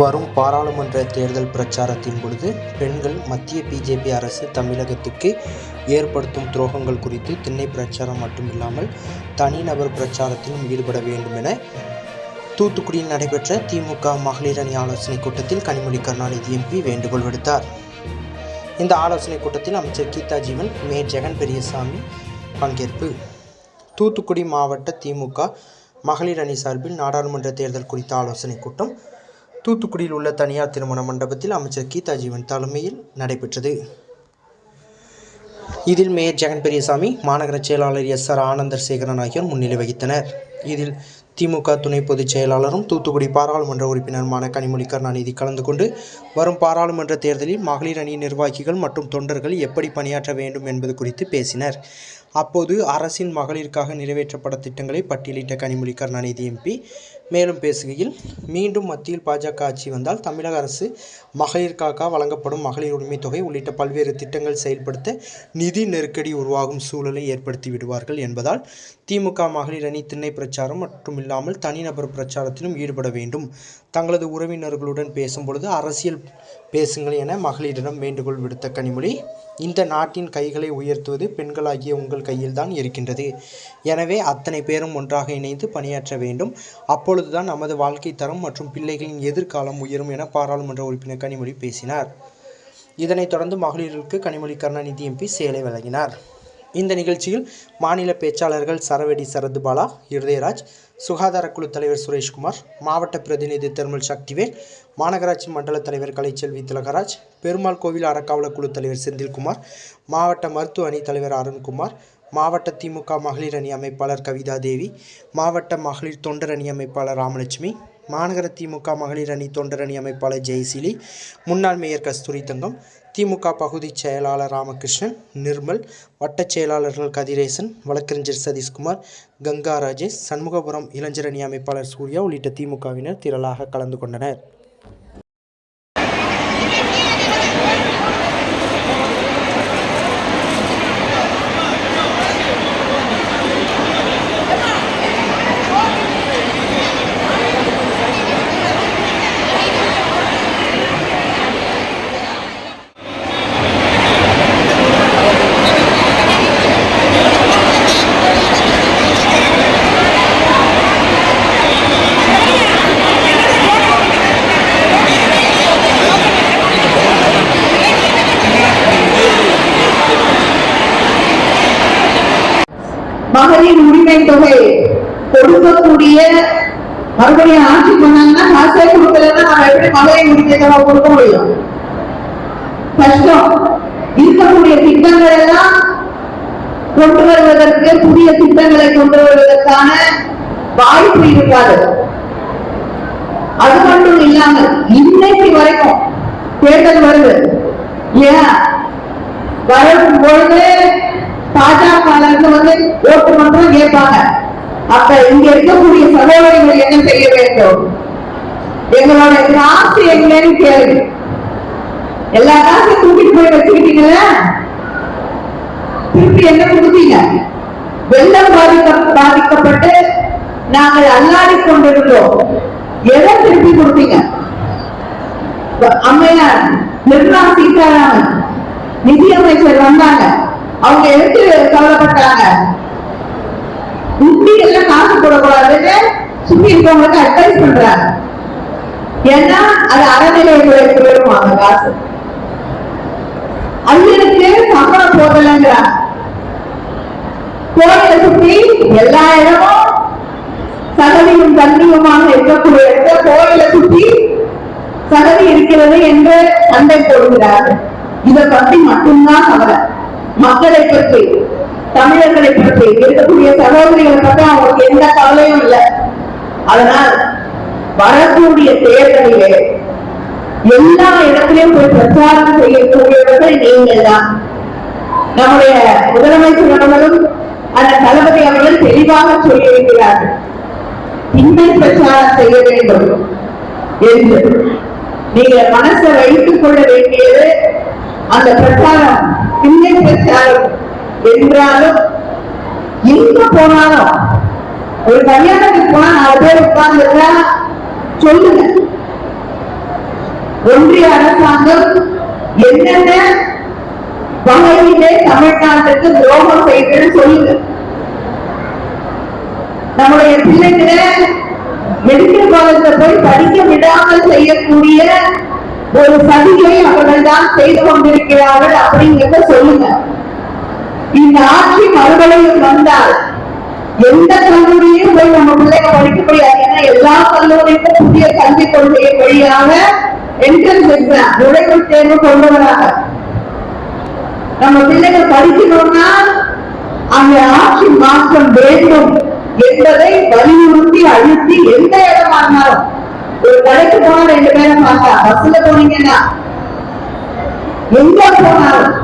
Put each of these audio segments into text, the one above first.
வரும் பாராளுமன்ற தேர்தல் பிரச்சாரத்தின் பொழுது பெண்கள் மத்திய பிஜேபி அரசு தமிழகத்துக்கு ஏற்படுத்தும் துரோகங்கள் குறித்து திண்ணை பிரச்சாரம் மட்டுமில்லாமல் தனிநபர் பிரச்சாரத்திலும் ஈடுபட வேண்டும் என தூத்துக்குடியில் நடைபெற்ற திமுக மகளிர் அணி ஆலோசனை கூட்டத்தில் கனிமொழி கருணாநிதி எம்பி வேண்டுகோள் விடுத்தார். இந்த ஆலோசனை கூட்டத்தில் அமைச்சர் கீதா ஜீவன் மே ஜெகன் பெரியசாமி பங்கேற்பு. தூத்துக்குடி மாவட்ட திமுக மகளிர் அணி சார்பில் நாடாளுமன்ற தேர்தல் குறித்த ஆலோசனைக் கூட்டம் தூத்துக்குடியில் உள்ள தனியார் திருமண மண்டபத்தில் அமைச்சர் கீதா ஜீவன் தலைமையில் நடைபெற்றது. இதில் மேயர் ஜெகன் பெரியசாமி மாநகர செயலாளர் எஸ் ஆர் ஆனந்தர் சேகரன் ஆகியோர் முன்னிலை வகித்தனர். இதில் திமுக துணை பொதுச் செயலாளரும் தூத்துக்குடி பாராளுமன்ற உறுப்பினருமான கனிமொழி கருணாநிதி கலந்து கொண்டு வரும் பாராளுமன்ற தேர்தலில் மகளிர் அணி நிர்வாகிகள் மற்றும் தொண்டர்கள் எப்படி பணியாற்ற வேண்டும் என்பது குறித்து பேசினர். அப்போது அரசின் மகளிருக்காக நிறைவேற்றப்பட திட்டங்களை பட்டியலிட்ட கனிமொழி கருணாநிதி எம்பி மேலும் பேசுகையில் மீண்டும் மத்தியில் பாஜக ஆட்சி வந்தால் தமிழக அரசு மகளிருக்காக வழங்கப்படும் மகளிர் உரிமைத் தொகை உள்ளிட்ட பல்வேறு திட்டங்கள் செயல்படுத்த நிதி நெருக்கடி உருவாகும் சூழலை ஏற்படுத்தி விடுவார்கள் என்பதால் திமுக மகளிர் அணி திண்ணை பிரச்சாரம் மட்டுமில்லாமல் தனிநபர் பிரச்சாரத்திலும் ஈடுபட வேண்டும். தங்களது உறவினர்களுடன் பேசும்பொழுது அரசியல் பேசுங்கள் என மகளிரிடம் வேண்டுகோள் விடுத்த கனிமொழி இந்த நாட்டின் கைகளை உயர்த்துவது பெண்களாகிய உங்கள் கையில்தான் இருக்கின்றது. எனவே அத்தனை பேரும் ஒன்றாக இணைந்து பணியாற்ற வேண்டும். அப்பொழுதுதான் நமது வாழ்க்கை தரம் மற்றும் பிள்ளைகளின் எதிர்காலம் உயரும் என பாராளுமன்ற உறுப்பினர் கனிமொழி பேசினார். இதனைத் தொடர்ந்து மகளிருக்கு கனிமொழி கருணாநிதி எம்பி சேலை வழங்கினார். இந்த நிகழ்ச்சியில் மாநில பேச்சாளர்கள் சரவெடி சரத்பாலா இருதயராஜ் சுகாதாரக்குழு தலைவர் சுரேஷ்குமார் மாவட்ட பிரதிநிதி திருமல் சக்திவேல் மாநகராட்சி மண்டல தலைவர் கலைச்செல்வி திலகராஜ் பெருமாள் கோவில் அறக்காவல குழு தலைவர் செந்தில்குமார் மாவட்ட மருத்துவ அணி தலைவர் அருண்குமார் மாவட்ட திமுக மகளிர் அணி அமைப்பாளர் கவிதா தேவி மாவட்ட மகளிர் தொண்டர் அணி அமைப்பாளர் ராமலட்சுமி மாநகர திமுக மகளிர் அணி தொண்டர் அணி அமைப்பாளர் ஜெய்சிலி முன்னாள் மேயர் கஸ்தூரி தங்கம் திமுக பகுதிச் செயலாளர் ராமகிருஷ்ணன் நிர்மல் வட்டச் செயலாளர்கள் கதிரேசன் வழக்கறிஞர் சதீஷ்குமார் கங்கா ராஜேஷ் சண்முகபுரம் இளைஞரணி அணி அமைப்பாளர் சூர்யா உள்ளிட்ட திமுகவினர் திரளாக கலந்து கொண்டனர். மகளிர் உரிமை தொகை கொடுக்கக்கூடிய மறுபடியும் ஆட்சி பண்ணாங்கன்னா காசே கொடுக்கலன்னா நம்ம எப்படி மகளிர் உரிமை தொகை கொடுக்க முடியும்? கஷ்டம். இருக்கக்கூடிய திட்டங்கள் எல்லாம் கொண்டு வருவதற்கு புதிய திட்டங்களை கொண்டு வருவதற்கான வாய்ப்பு இருக்காது. அது மட்டும் இல்லாமல் இன்னைக்கு வரைக்கும் தேர்தல் வருது. ஏன்? வரும் பொழுது பாஜக ஓட்டு மட்டும் கேட்பாங்க. அப்ப இங்க இருக்கக்கூடிய சகோதரிகள் என்ன செய்ய வேண்டும்? எங்களோட காசு எங்கன்னு கேளு. எல்லா காசையும் தூக்கிட்டு போய் வச்சுக்கிட்டீங்களா திருப்பி என்ன கொடுத்தீங்க வெள்ளம் பாதிக்க பாதிக்கப்பட்டு நாங்கள் அல்லாடி கொண்டிருந்தோம். எதை திருப்பி கொடுத்தீங்க அம்மையார் நிர்மலா சீதாராமன் நிதியமைச்சர் வந்தாங்க. அவங்க எடுத்து சொல்லப்பட்டாங்க இப்படி எல்லாம் காசு போடக்கூடாதுன்னு சுத்தி இருக்கவங்களுக்கு அட்வைஸ் பண்றாங்க. ஏன்னா அது அறநிலையத்துறைக்கு போயிடும் அந்த காசு. ஐயனுக்கு சம்பளம் போடலைங்கிறாங்க. கோயிலை சுத்தி எல்லா இடமும் சகதியும் தண்ணியுமாக இருக்கக்கூடிய இடத்துல கோயிலை சுத்தி சகதி இருக்கிறது என்று சண்டை போடுகிறார்கள். இதை பற்றி மட்டும்தான் கவலை. மக்களை பற்றி தமிழர்களை பற்றி இருக்கக்கூடிய சகோதரிகளை பற்றி அவங்களுக்கு எந்த கவலையும் இல்லை. அதனால் வரக்கூடிய தேர்தலிலே எல்லா இடத்திலையும் போய் பிரச்சாரம் செய்யக்கூடியவர்கள் நீங்கள் தான். நம்முடைய முதலமைச்சர் அவர்களும் அந்த தளபதி அவர்கள் தெளிவாக சொல்லியிருக்கிறார்கள். இன்மை பிரச்சாரம் செய்ய வேண்டும் என்று. நீங்கள் மனசை வைத்துக் கொள்ள வேண்டியது அந்த பிரச்சாரம். பின்னை பிரச்சாரம் என்றாலும் எங்க போனாலும் ஒரு கல்யாணத்துக்கு போனா நாலு பேர் உட்கார்ந்து சொல்லுங்க. ஒன்றிய அரசாங்கம் என்னென்ன வகையிலே தமிழ்நாட்டுக்கு துரோகம் செய்யுதுன்னு சொல்லுங்க. நம்முடைய பிள்ளைகளை மெடிக்கல் காலேஜ்ல போய் படிக்க விடாமல் செய்யக்கூடிய ஒரு சதியை அவர்கள் தான் செய்து கொண்டிருக்கிறார்கள் அப்படிங்கிறத சொல்லுங்க. இந்த ஆட்சி மறுபடியும் வந்தால் எந்த கல்லூரியும் போய் நம்ம பிள்ளைங்க படிக்க முடியாது. ஏன்னா எல்லா கல்லூரிக்கும் புதிய கல்விக் கொள்கை வழியாக என்ட்ரன்ஸ் எக்ஸாம் நுழைவுத் தேர்வு கொண்டு வராங்க நம்ம பிள்ளைங்க படிக்கணும்னா அந்த ஆட்சி மாற்றம் வேண்டும் என்பதை வலியுறுத்தி அழுத்தி எந்த இடமா இருந்தாலும் ஒரு கடைக்கு போனா ரெண்டு பேரும் பார்த்தா பஸ்ல போனீங்கன்னா எங்க போனாலும்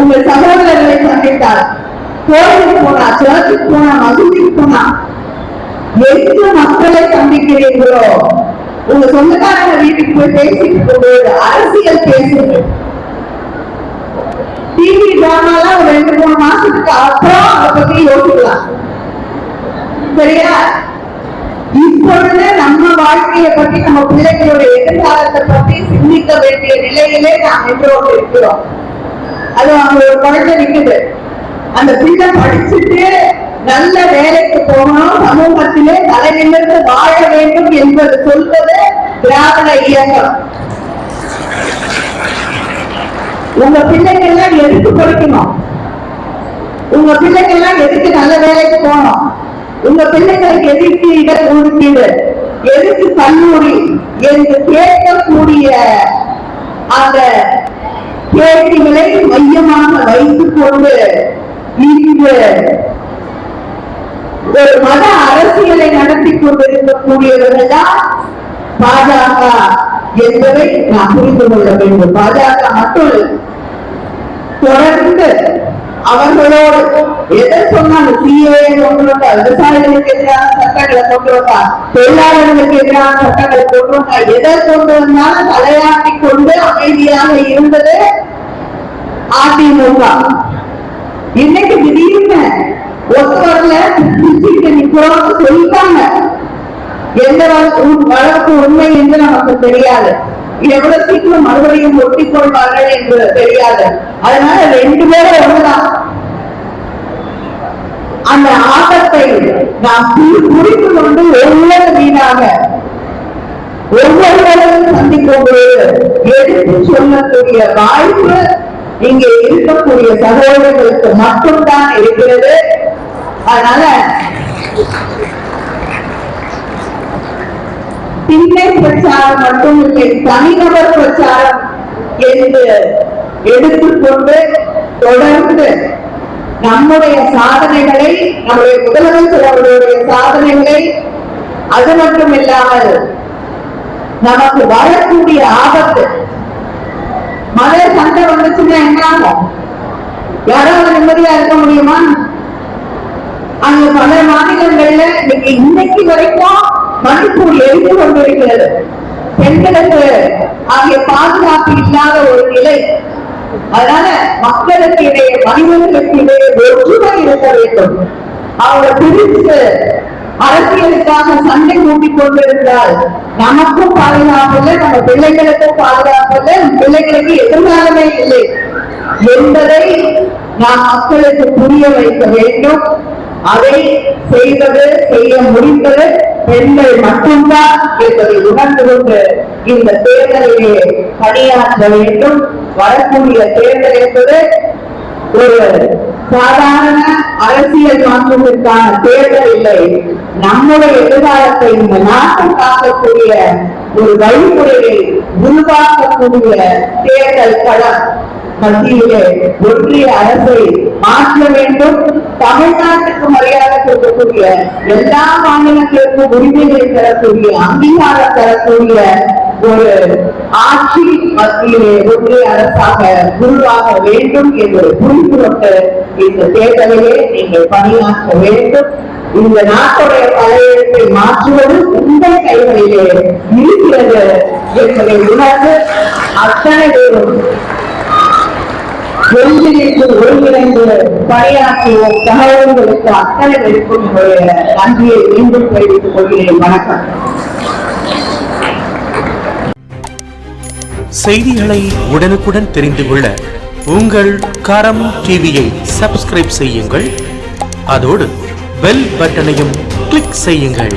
உங்க சகோதரர்களை சந்தித்தால் கோயிலுக்கு போனா சர்ச்சுக்கு போனா மசூதிக்கு போனா எந்த மக்களை சந்திக்கிறீர்களோ உங்க சொந்தக்காரங்க வீட்டுக்கு போய் பேசிட்டு இருக்கும்போது அரசியல் பேசுங்க. டிவி டிராமாலாம் ஒரு ரெண்டு மூணு மாசத்துக்கு அப்புறம் அதை பத்தி யோசிக்கலாம். சரியா? இப்பொழுது நம்ம வாழ்க்கையை பற்றி நம்ம பிள்ளைகளுடைய எதிர்காலத்தை பற்றி சிந்திக்க வேண்டிய நிலையிலே நாம் நின்று இருக்கிறோம். அது அவங்க ஒரு குழந்தை நிற்குது அந்த பிள்ளை படிச்சுட்டு நல்ல வேலைக்கு போகணும் சமூகத்திலே தலைநிமிர்ந்து வாழ வேண்டும் என்பது சொல்வது திராவிட இயக்கம். உங்க பிள்ளைங்க எல்லாம் எதுக்கு படிக்கணும். உங்க பிள்ளைங்க எல்லாம் எதுக்கு நல்ல வேலைக்கு போகணும். உங்க பிள்ளைகளுக்கு எதுக்கு இட ஒதுக்கீடு எதுக்கு கல்லூரி என்று கேட்கக்கூடிய அந்த கேள்விகளை மையமாக வைத்துக் கொண்டு இங்கு ஒரு மத அரசியலை நடத்தி கொண்டிருக்கக்கூடியவர்கள் தான் பாஜக என்பதை நாம் புரிந்து கொள்ள வேண்டும். பாஜக மட்டும் தொடர்ந்து அவர்களோடு எதை சொன்னாலும் சிஏ கொண்டு வந்தா விவசாயிகளுக்கு எதிரான சட்டங்களை கொண்டு வந்தா தொழிலாளர்களுக்கு எதிரான சட்டங்களை கொண்டு வந்தா எதை கொண்டு வந்தாலும் தலையாட்டி கொண்டு அமைதியாக இருந்தது அதிமுக. இன்னைக்கு திடீர்னு ஒத்து சொல்லிட்டாங்க. எந்த அளவுக்கு உண்மை என்று நமக்கு தெரியாது. எவ்வளவு சீக்கிரம் மறுபடியும் ஒட்டிக் கொள்வார்கள் என்று தெரியாது. அதனால ரெண்டு பேரும் ஒண்ணுதான். அந்த ஆபத்தை நாம் புரிந்து கொண்டு ஒவ்வொரு வீணாக ஒவ்வொருவரையும் சந்திக்கும் பொழுது எடுத்து சொல்லக்கூடிய வாய்ப்பு இங்கே இருக்கக்கூடிய சகோதரர்களுக்கு மட்டும்தான் இருக்கிறது. அதனால திண்ணை பிரச்சாரம் மட்டும் இல்லை தனிநபர் பிரச்சாரம் என்று எடுத்துக்கொண்டு தொடர்ந்து நம்முடைய சாதனைகளை நம்முடைய முதலமைச்சர் அவர்களுடைய சாதனைகளை அது மட்டும் இல்லாமல் நமக்கு வரக்கூடிய ஆபத்து. மழை சண்டை வந்துச்சுன்னா என்ன ஆகும் யாராவது நிம்மதியா இருக்க முடியுமா? அங்க பல மாநிலங்கள்ல இன்னைக்கு இன்னைக்கு வரைக்கும் மணிப்பூர் எழுந்து கொண்டிருக்கிறது. பெண்களுக்கு அங்கே பாதுகாப்பு இல்லாத ஒரு நிலை. அதனால மக்களுக்கு இடையே மனிதர்களுக்கு இடையே ஒற்றுமை இருக்க வேண்டும். அவங்க பிரித்து அரசியலுக்காக சண்டை மூட்டிக் கொண்டிருந்தால் நமக்கும் பாதுகாப்பு இல்லை நம்ம பிள்ளைகளுக்கும் பாதுகாப்பு இல்லை பிள்ளைகளுக்கு எதிர்காலமே இல்லை. என்பதை நாம் மக்களுக்கு புரிய வைக்க வேண்டும். அதை செய்வது செய்ய முடிந்தது பெண்கள் மட்டும்தான் என்பதை உணர்ந்து கொண்டு இந்த தேர்தலிலே பணியாற்ற வேண்டும். வரக்கூடிய தேர்தல் என்பது ஒரு சாதாரண அரசியல் மாற்றத்திற்கான தேர்தல் இல்லை. நம்முடைய எதிர்காலத்தை இந்த நாட்டை காக்கக்கூடிய ஒரு வழிமுறையை உருவாக்கக்கூடிய தேர்தல் களம். மத்தியிலே ஒன்றிய அரசை மாற்ற வேண்டும் தமிழ்நாட்டுக்கு மரியாதை கொடுக்கக்கூடிய எல்லா மாநிலங்களுக்கும் உரிமைகளை தரக்கூடிய அங்கீகாரம் தரக்கூடிய ஒரு ஆட்சி மத்தியிலே ஒன்றிய அரசாக உருவாக வேண்டும் என்று புரிந்து கொண்டு இந்த தேர்தலிலே நீங்கள் பணியாற்ற வேண்டும். இந்த நாட்டுடைய தலையெழுத்தை மாற்றுவது உங்கள் கைகளிலே இருக்கிறது என்பதை உணர்ந்து அத்தனை பேரும் ஒன்றிணைந்து ஒருங்கிணைந்து பணியாற்றிய சகோதரர்களுக்கு அத்தனை பேருக்கும் என்னுடைய நன்றியை மீண்டும் தெரிவித்துக் கொள்கிறேன். வணக்கம். செய்திகளை உடனுக்குடன் தெரிந்து கொள்ள உங்கள் கரம் டிவியை சப்ஸ்கிரைப் செய்யுங்கள். அதோடு பெல் பட்டனையும் கிளிக் செய்யுங்கள்.